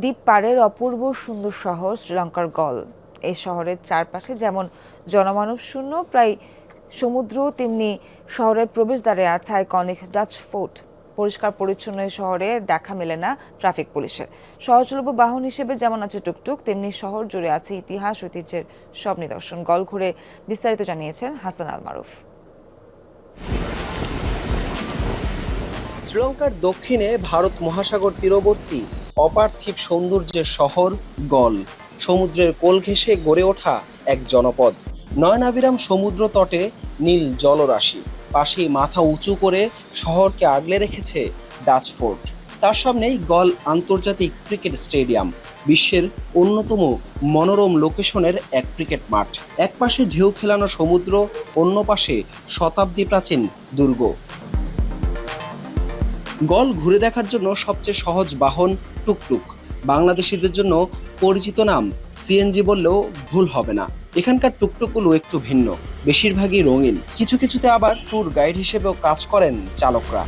দ্বীপ পাড়ের অপূর্ব সুন্দর শহর শ্রীলঙ্কার গল। এই শহরের চারপাশে যেমন জনমানব শূন্য, প্রায় সমুদ্র, তেমনি শহরের প্রবেশদ্বারে আছে আইকনিক ডাচ ফোর্ট পরিষ্কার পরিচ্ছন্ন এই শহরে দেখা মেলে না ট্রাফিক পুলিশের। সহজলভ্য বাহন হিসেবে যেমন আছে টুকটুক, তেমনি শহর জুড়ে আছে ইতিহাস, ঐতিহ্যের সব নিদর্শন। গল ঘুরে বিস্তারিত জানিয়েছেন হাসান আল মারুফ শ্রীলঙ্কার দক্ষিণে ভারত মহাসাগর তীরবর্তী অপার্থিব সৌন্দর্যের শহর গল। সমুদ্রের কোল ঘেঁষে গড়ে ওঠা এক জনপদ। নয়নাবিরাম সমুদ্র তটে নীল জলরাশি। পাশেই মাথা উঁচু করে শহরকে আগলে রেখেছে ডাচ ফোর্ট তার সামনেই গল আন্তর্জাতিক ক্রিকেট স্টেডিয়াম, বিশ্বের অন্যতম মনোরম লোকেশনের এক ক্রিকেট মাঠ। এক পাশে ঢেউ খেলানো সমুদ্র, অন্য পাশে শতাব্দী প্রাচীন দুর্গ। গল ঘুরে দেখার জন্য সবচেয়ে সহজ বাহন টুকটুক। বাংলাদেশিদের জন্য পরিচিত নাম সিএনজি বললেও ভুল হবে না। এখানকার টুকটুকগুলো একটু ভিন্ন, বেশিরভাগই রঙিন। কিছু কিছুতে আবার ট্যুর গাইড হিসেবেও কাজ করেন চালকরা।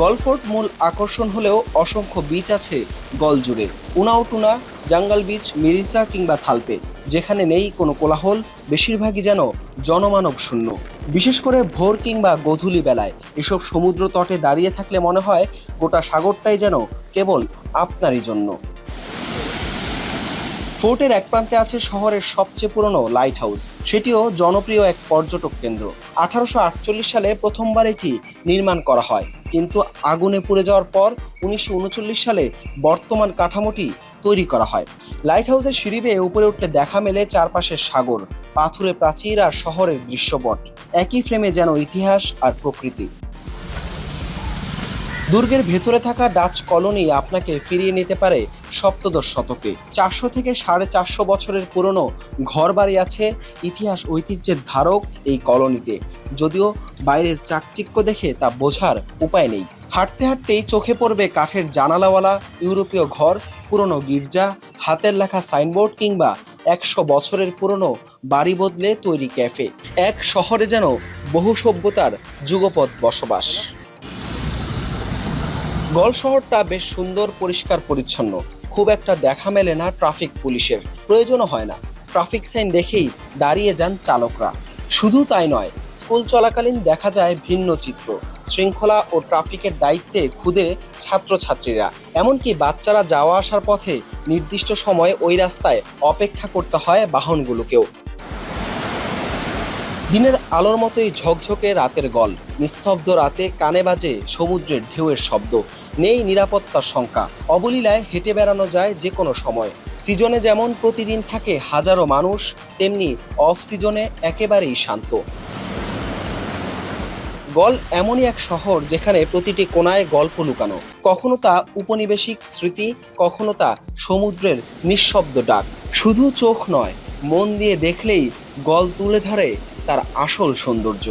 গলফোর্ট মূল আকর্ষণ হলেও অসংখ্য বিচ আছে গল জুড়ে। উনাউটুনা, জাঙ্গাল বিচ মিরিসা কিংবা থালপে, যেখানে নেই কোনো কোলাহল, বেশিরভাগই যেন জনমানব শূন্য বিশেষ করে ভোর কিংবা গধূলি বেলায় এসব সমুদ্র তটে দাঁড়িয়ে থাকলে মনে হয় গোটা সাগরটাই যেন কেবল আপনারই জন্য। ফোর্টের এক প্রান্তে আছে শহরের সবচেয়ে পুরনো লাইট হাউস সেটিও জনপ্রিয় এক পর্যটক কেন্দ্র। আঠারোশো আটচল্লিশ সালে প্রথমবার এটি নির্মাণ করা হয়, কিন্তু আগুনে পুড়ে যাওয়ার পর উনিশশো উনচল্লিশ সালে বর্তমান কাঠামোটি তৈরি করা হয়। লাইট হাউসের সিঁড়ি বেয়ে উপরে উঠলে দেখা মেলে চারপাশের সাগর, পাথুরে প্রাচীর আর শহরের দৃশ্যপট। একই ফ্রেমে যেন ইতিহাস আর প্রকৃতি। দুর্গের ভেতরে থাকা ডাচ কলোনি আপনাকে ফিরিয়ে নিতে পারে সপ্তদশ শতকে। চারশো থেকে সাড়ে চারশো বছরের পুরনো ঘরবাড়ি আছে ইতিহাস ঐতিহ্যের ধারক এই কলোনিতে। যদিও বাইরের চাকচিক্য দেখে তা বোঝার উপায় নেই। হাঁটতে হাঁটতেই চোখে পড়বে কাঠের জানালাওয়ালা ইউরোপীয় ঘর পুরনো গির্জা, হাতের লেখা সাইনবোর্ড কিংবা একশো বছরের পুরনো বাড়ি বদলে তৈরি ক্যাফে। এক শহরে যেন বহু সভ্যতার যুগপৎ বসবাস। গল শহরটা বেশ সুন্দর, পরিষ্কার, পরিচ্ছন্ন। খুব একটা দেখা মেলে না ট্রাফিক পুলিশের। প্রয়োজনও হয় না। ট্রাফিক সাইন দেখেই দাঁড়িয়ে যান চালকরা। শুধু তাই নয়, স্কুল চলাকালীন দেখা যায় ভিন্ন চিত্র। শৃঙ্খলা ও ট্রাফিকের দায়িত্বে খুদে ছাত্রছাত্রীরা। এমনকি বাচ্চারা যাওয়া আসার পথে নির্দিষ্ট সময়ে ওই রাস্তায় অপেক্ষা করতে হয় বাহনগুলোকেও। দিনের আলোর মতোই ঝকঝকে রাতের গল নিস্তব্ধ রাতে কানে বাজে সমুদ্রের ঢেউয়ের শব্দ। নেই নিরাপত্তার শঙ্কা। অবলীলায় হেঁটে বেড়ানো যায় যে কোনো সময়। সিজনে যেমন প্রতিদিন থাকে হাজারো মানুষ, তেমনি অফ সিজনে একেবারেই শান্ত। গল এমনই এক শহর যেখানে প্রতিটি কোনায় গল্প লুকানো। কখনো তা উপনিবেশিক স্মৃতি, কখনো তা সমুদ্রের নিঃশব্দ ডাক। শুধু চোখ নয়, মন দিয়ে দেখলেই গল তুলে ধরে তার আসল সৌন্দর্য।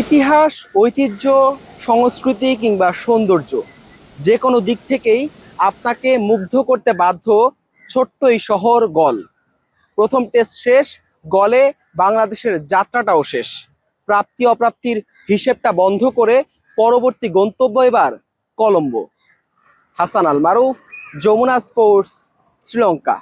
ইতিহাস, ঐতিহ্য, সংস্কৃতি কিংবা সৌন্দর্য যে কোনো দিক থেকেই আপনাকে মুগ্ধ করতে বাধ্য ছোট্ট এই শহর গল। প্রথম টেস্ট শেষ, গলে বাংলাদেশের যাত্রাটাও শেষ। প্রাপ্তি অপ্রাপ্তির হিসেবটা বন্ধ করে পরবর্তী গন্তব্য এবার কলম্বো। হাসান আল মারুফ, যমুনা স্পোর্টস, শ্রীলঙ্কা।